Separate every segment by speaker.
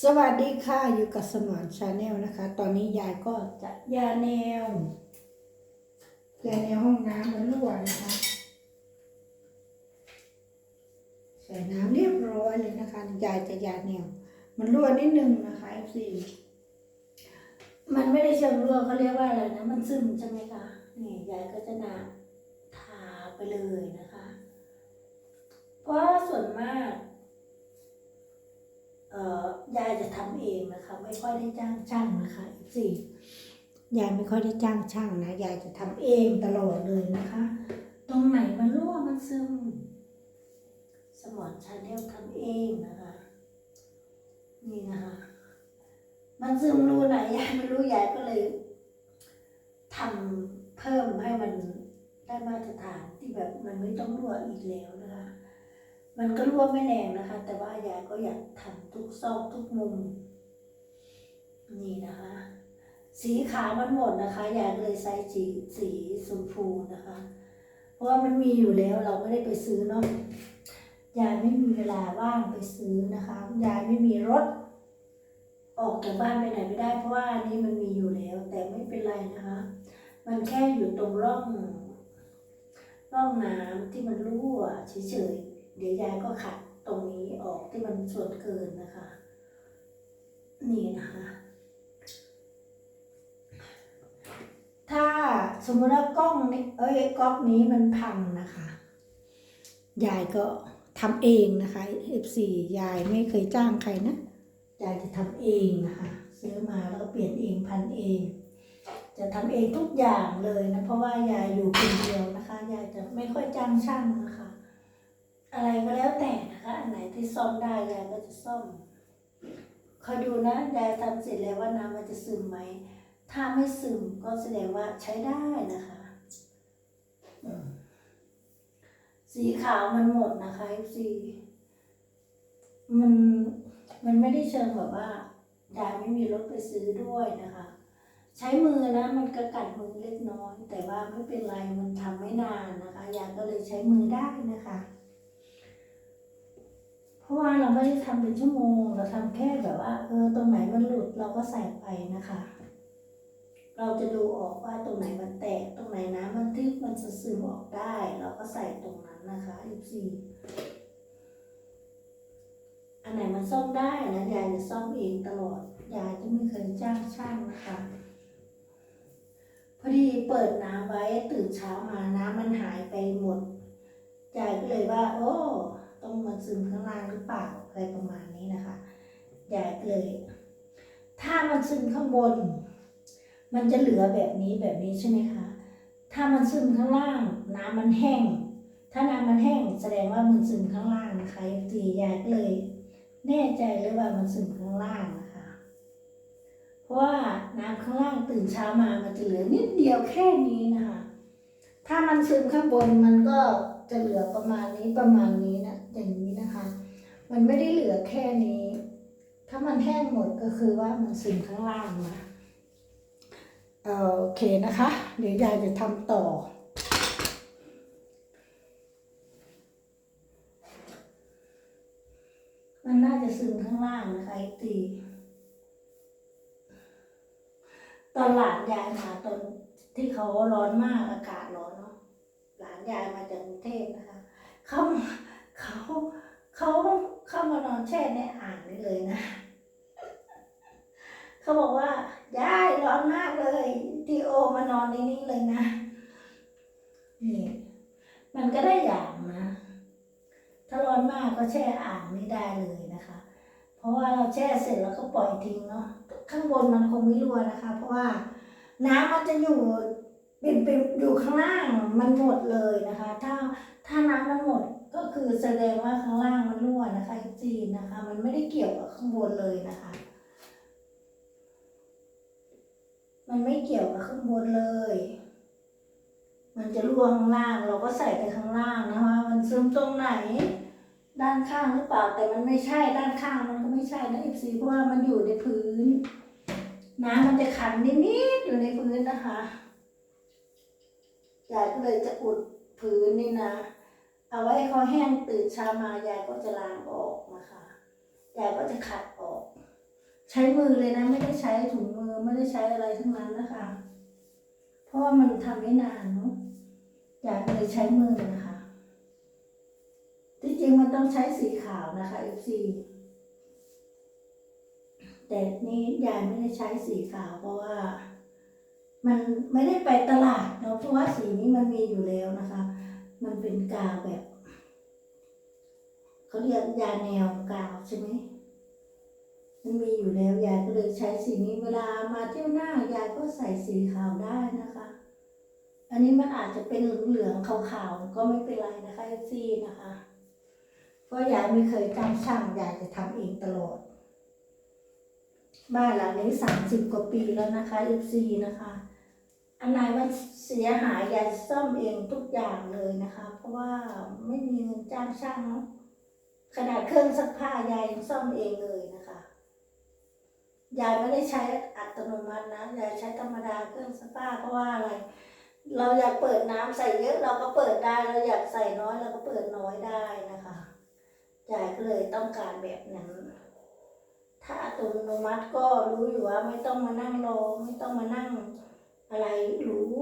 Speaker 1: สวัสดีค่ะอยู่กับสมอนชาแนลนะคะ ตอนนี้ยายก็จะยาแนวยาแนวห้องน้ำมันรั่วนะคะใส่น้ำเรียบร้อยเลยนะคะ ยายจะยาแนว มันรั่วนิดนึงนะคะ FC มันไม่ได้เชิงรั่วเขาเรียกว่าอะไรนะ มันซึมใช่ไหมคะนี่ยายก็จะนาทาไปเลยนะคะ เพราะส่วนมาก ยายจะทำเองนะคะ ไม่ค่อยได้จ้างช่างนะคะสี่ยายไม่ค่อยได้จ้างช่างนะยายจะทำเองตลอดเลยนะคะ ตรงไหนมันรั่วมันซึม สมอนชาแนลทำเองนะคะ นี่นะคะ มันซึมรูไหนยายไม่รู้ยายก็เลยทำเพิ่มให้มันได้มาตรฐานที่แบบมันไม่ต้องรั่วอีกแล้วนะคะ มันก็รั่วไม่แรงนะคะ แต่ว่ายายก็อยากทำทุกซอกทุกมุม นี่นะคะ สีขาวมันหมดนะคะยายเลยใส่สีสีชมพูนะคะ เพราะว่ามันมีอยู่แล้วเราไม่ได้ไปซื้อเนาะยายไม่มีเวลาว่างไปซื้อนะคะยายไม่มีรถ ออกจากบ้านไปไหนไม่ได้ เพราะว่าอันนี้มันมีอยู่แล้ว แต่ไม่เป็นไรนะคะ มันแค่อยู่ตรงร่องร่องน้ำที่มันรั่วเฉยๆ เดี๋ยวยายก็ขัดตรงนี้ออกที่มันส่วนเกินนะคะ นี่นะคะ ถ้าสมมติว่ากล้องนี้เอ้ยก๊อกนี้มันพังนะคะ ยายก็ทำเองนะคะ F4 ยายไม่เคยจ้างใครนะ ยายจะทำเองนะคะซื้อมาแล้วก็เปลี่ยนเองพันเอง จะทำเองทุกอย่างเลยนะ เพราะว่ายายอยู่คนเดียวนะคะ ยายจะไม่ค่อยจ้างช่างนะคะ อะไรก็แล้วแต่นะคะ อันไหนที่ซ่อมได้ยายก็จะซ่อมคอยดูนะยายทำเสร็จแล้วว่าน้ำมันจะซึมไหม ถ้าไม่ซึมก็แสดงว่าใช้ได้นะคะ สีขาวมันหมดนะคะสีมันมันไม่ได้เชิงแบบว่ายายไม่มีรถไปซื้อด้วยนะคะ ใช้มือนะมันกระกัดมือเล็กน้อย แต่ว่าไม่เป็นไรมันทำไม่นานนะคะยายก็เลยใช้มือได้นะคะ ราะว่าเราไม่ได้ทำเป็นชั่วโมง เราทำแค่แบบว่า เออตรงไหนมันหลุดเราก็ใส่ไปนะคะ เราจะดูออกว่าตรงไหนมันแตกตรงไหนน้ำมันทึบมันจะซึมออกได้ เราก็ใส่ตรงนั้นนะคะอีซีอันไหนมันซ่อมได้นะยายจะซ่อมเองตลอดยายจะไม่เคยจ้างช่างนะคะพอดีเปิดน้ำไว้ตื่นเช้ามาน้ำมันหายไปหมดยายก็เลยว่า โอ้ ต้องมาซึมข้างล่างหรือเปล่าอะไรประมาณนี้นะคะยายก็เลย ถ้ามันซึมข้างบน มันจะเหลือแบบนี้แบบนี้ใช่ไหมคะถ้ามันซึมข้างล่าง น้ำมันแห้ง ถ้าน้ำมันแห้งแสดงว่ามันซึมข้างล่างนะคะตียายกเลย แน่ใจเลยว่ามันซึมข้างล่างนะคะ เพราะว่าน้ำข้างล่างตื่นเช้ามามันจะเหลือนิดเดียวแค่นี้นะ ถ้ามันซึมข้างบนมันก็จะเหลือประมาณนี้ประมาณนี้นะอย่างนี้นะคะ มันไม่ได้เหลือแค่นี้ ถ้ามันแห้งหมดก็คือว่ามันซึมข้างล่างนะเออโอเคนะคะ เดี๋ยวยายจะทำต่อ มันน่าจะซึมข้างล่างนะคะไอตี ตอนหลานยายมาตอน ที่เขาร้อนมากอากาศร้อนเนาะหลานยายมาจากกรุงเทพนะคะเขาเขาเขาเข้ามานอนแช่ในอ่างนี่เลยนะเขาบอกว่ายายร้อนมากเลยทีโอมานอนในนี้เลยนะนี่มันก็ได้อย่างนะ ถ้าร้อนมากก็แช่อ่างนี่ได้เลยนะคะ เพราะว่าเราแช่เสร็จแล้วก็ปล่อยทิ้งเนาะข้างบนมันคงไม่รั่วนะคะ เพราะว่า น้ำมันจะอยู่เป็นเป็นอยู่ข้างล่างมันหมดเลยนะคะ ถ้าถ้าน้ำมันหมดก็คือแสดงว่าข้างล่างมันรั่วนะคะจีนนะคะ มันไม่ได้เกี่ยวกับข้างบนเลยนะคะ มันไม่เกี่ยวกับข้างบนเลย มันจะรั่วข้างล่าง เราก็ใส่ไปข้างล่างนะคะ มันซึมตรงไหน ด้านข้างหรือเปล่าแต่มันไม่ใช่ด้านข้างมันก็ไม่ใช่นะเอฟซีเพราะว่ามันอยู่ในพื้น น้ำมันจะขังนิดๆอยู่ในพื้นนะคะยายก็เลยจะอุดพื้นนี่นะ เอาไว้ให้เขาแห้งตื่นเช้ามายายก็จะล้างออกนะคะยายก็จะขัดออก ใช้มือเลยนะ ไม่ได้ใช้ถุงมือไม่ได้ใช้อะไรทั้งนั้นนะคะ เพราะว่ามันทำไม่นานเนาะยากเลยใช้มือนะคะที่จริงมันต้องใช้สีขาวนะคะ FC แต่นี่ยายไม่ได้ใช้สีขาวเพราะว่า มันไม่ได้ไปตลาดเนาะเพราะว่าสีนี้มันมีอยู่แล้วนะคะ มันเป็นกาวแบบเขาเรียกยาแนวกาวใช่ไหมมันมีอยู่แล้วยายก็เลยใช้สีนี้เวลามาเที่ยวหน้ายายก็ใส่สีขาวได้นะคะ อันนี้มันอาจจะเป็นเหลืองๆขาวๆก็ไม่เป็นไรนะคะซีนะคะ เพราะยายไม่เคยจ้างช่างยายจะทำเองตลอด บ้านหลังนี้สามสิบกว่าปีแล้วนะคะเอฟซีนะคะ อันไหนมันเสียหายยายซ่อมเองทุกอย่างเลยนะคะ เพราะว่าไม่มีเงินจ้างช่างเนาะขนาดเครื่องซักผ้ายายยังซ่อมเองเลยนะคะยายไม่ได้ใช้อัตโนมัตินะยายใช้ธรรมดาเครื่องซักผ้าเพราะว่าอะไร เราอยากเปิดน้ำใส่เยอะเราก็เปิดได้เราอยากใส่น้อยเราก็เปิดน้อยได้นะคะยายก็เลยต้องการแบบนั้น ถ้าอัตโนมัติก็รู้อยู่ว่าไม่ต้องมานั่งรอไม่ต้องมานั่งอะไรรู้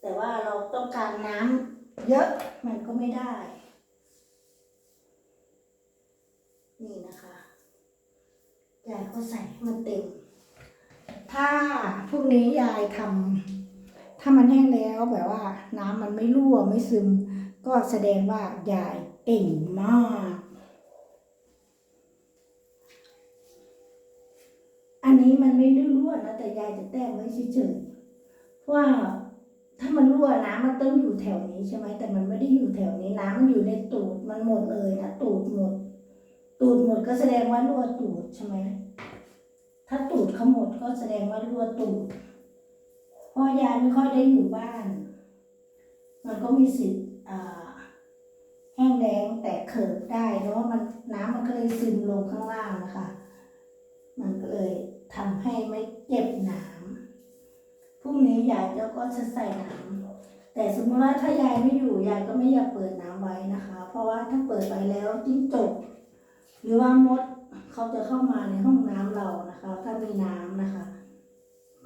Speaker 1: แต่ว่าเราต้องการน้ำเยอะมันก็ไม่ได้ นี่นะคะยายก็ใส่ให้มันเต็ม ถ้าพวกนี้ยายทำถ้ามันแห้งแล้วแบบว่า น้ำมันไม่รั่วไม่ซึม ก็แสดงว่ายายเก่งมาก อันนี้มันไม่ได้รั่วนะแต่ยายจะแต้มไว้เฉยๆเพราะว่าถ้ามันรั่วน้ำมันต้องอยู่แถวนี้ใช่ไหมแต่มันไม่ได้อยู่แถวนี้น้ำมันอยู่ในตูดมันหมดเลยนะตูดหมด ตูดหมดก็แสดงว่ารั่วตูดใช่ไหมถ้าตูดเขาหมดก็แสดงว่ารั่วตูดเพราะยายไม่ค่อยได้อยู่บ้าน มันก็มีสิทธิ์แห้งแล้งแตกเขิบได้เพราะว่ามันน้ำมันก็เลยซึมลงข้างล่างนะคะ มันก็เลย ทำให้ไม่เก็บน้ำพรุ่งนี้ยายเจ้าก็จะใส่น้ำแต่สมมติว่าถ้ายายไม่อยู่ยายก็ไม่อยากเปิดน้ำไว้นะคะ เพราะว่าถ้าเปิดไปแล้วจิ้งจกหรือว่ามดเขาจะเข้ามาในห้องน้ำเรานะคะ ถ้ามีน้ำนะคะ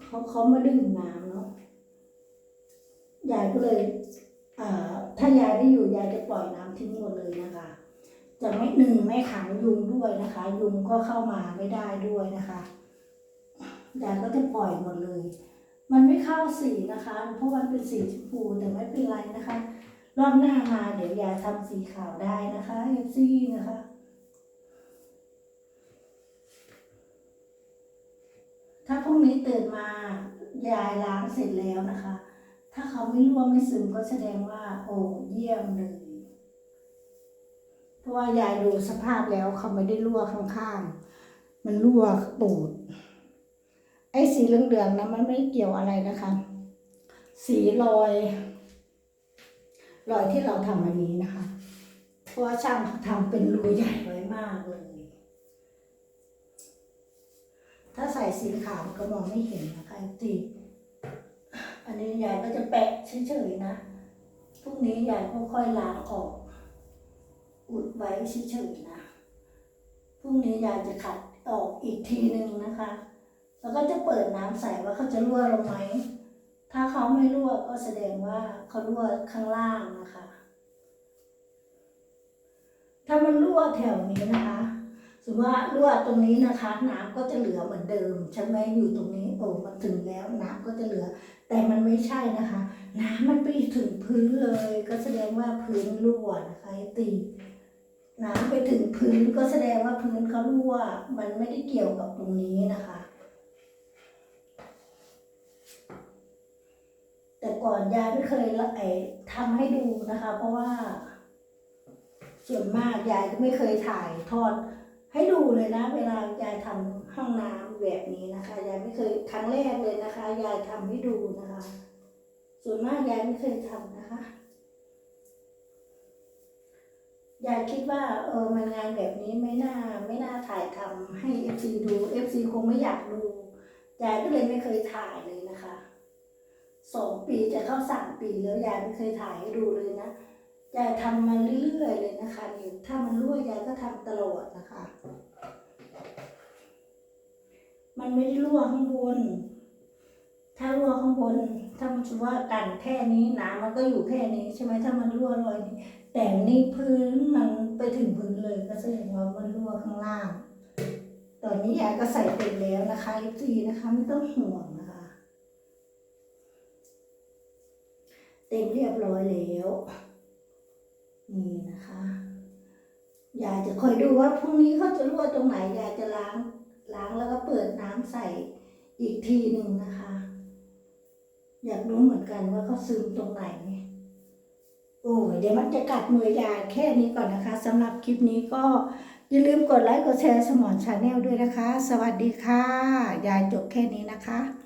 Speaker 1: เขาเขามาดื่มน้ำเนาะยายก็เลยอ่าถ้ายายไม่อยู่ยายจะปล่อยน้ำทิ้งหมดเลยนะคะ จะไม่หนึ่งไม่ขังยุงด้วยนะคะ ยุงก็เข้ามาไม่ได้ด้วยนะคะ ยายก็จะปล่อยหมดเลย มันไม่เข้าสีนะคะ เพราะมันเป็นสีชมพูแต่ไม่เป็นไรนะคะ รอบหน้ามาเดี๋ยวยายทำสีขาวได้นะคะเอฟซีนะคะถ้าพรุ่งนี้ตื่นมายายล้างเสร็จแล้วนะคะ ถ้าเขาไม่รั่วไม่ซึมก็แสดงว่า โอ้เยี่ยมเลย เพราะว่ายายดูสภาพแล้วเขาไม่ได้รั่วข้างๆ มันรั่วตูด ไอ้สีเหลืองๆนะมันไม่เกี่ยวอะไรนะคะ สีรอยรอยที่เราทำอันนี้นะคะ เพราะว่าช่างทำเป็นรูใหญ่ไว้มากเลย ถ้าใส่สีขาวก็มองไม่เห็นนะคะตีอันนี้ยายก็จะแปะเฉยๆนะพรุ่งนี้ยายก็ค่อยล้างออก อุดไว้เฉยๆนะพรุ่งนี้ยายจะขัดออกอีกทีหนึ่งนะคะ แล้วก็จะเปิดน้ำใส่ว่าเขาจะรั่วลงไหม ถ้าเขาไม่รั่วก็แสดงว่าเขารั่วข้างล่างนะคะ ถ้ามันรั่วแถวนี้นะคะ สมมติว่ารั่วตรงนี้นะคะ น้ำก็จะเหลือเหมือนเดิมใช่ไหมอยู่ตรงนี้โอ้มันถึงแล้วน้ำก็จะเหลือ แต่มันไม่ใช่นะคะ น้ำมันไปถึงพื้นเลย ก็แสดงว่าพื้นรั่วนะคะตีน้ำไปถึงพื้นก็แสดงว่าพื้นเขารั่ว มันไม่ได้เกี่ยวกับตรงนี้นะคะ แต่ ก่อนยายไม่เคยละไอทำให้ดูนะคะ เพราะว่า ส่วนมากยายก็ไม่เคยถ่ายทอด ให้ดูเลยนะ เวลายายทำห้องน้ำแบบนี้นะคะยายไม่เคยครั้งแรกเลยนะคะ ยายทำให้ดูนะคะ ส่วนมากยายไม่เคยทำนะคะยายคิดว่าเออมันงานแบบนี้ไม่น่าไม่น่าถ่ายทำให้เอฟซีดูเอฟซีคงไม่อยากดูยายก็เลยไม่เคยถ่ายเลย สองปีจะเข้าสามปีแล้วยายไม่เคยถ่ายให้ดูเลยนะยายทำมาเรื่อยๆเลยนะคะนี่ถ้ามันรั่วยายก็ทำตลอดนะคะ มันไม่ได้รั่วข้างบน ถ้ารั่วข้างบน ถ้ามันถือว่ากันแค่นี้น้ำมันก็อยู่แค่นี้ใช่ไหมถ้ามันรั่วรอยนี้แต่นี่พื้นมันไปถึงพื้นเลยก็แสดงว่ามันรั่วข้างล่าง ตอนนี้ยายก็ใส่เต็มแล้วนะคะจีนะคะไม่ต้องห่วงนะคะ เต็มเรียบร้อยแล้ว นี่นะคะ ยายจะคอยดูว่าพรุ่งนี้เขาจะรั่วตรงไหน ยายจะล้างล้างแล้วก็เปิดน้ำใส่อีกทีหนึ่งนะคะ อยากรู้เหมือนกันว่าเขาซึมตรงไหน โอ้ยเดี๋ยวมันจะกัดมือยายแค่นี้ก่อนนะคะสำหรับคลิปนี้ก็อย่าลืมกดไลค์กดแชร์สมอนชาแนลด้วยนะคะ สวัสดีค่ะ ยายจบแค่นี้นะคะ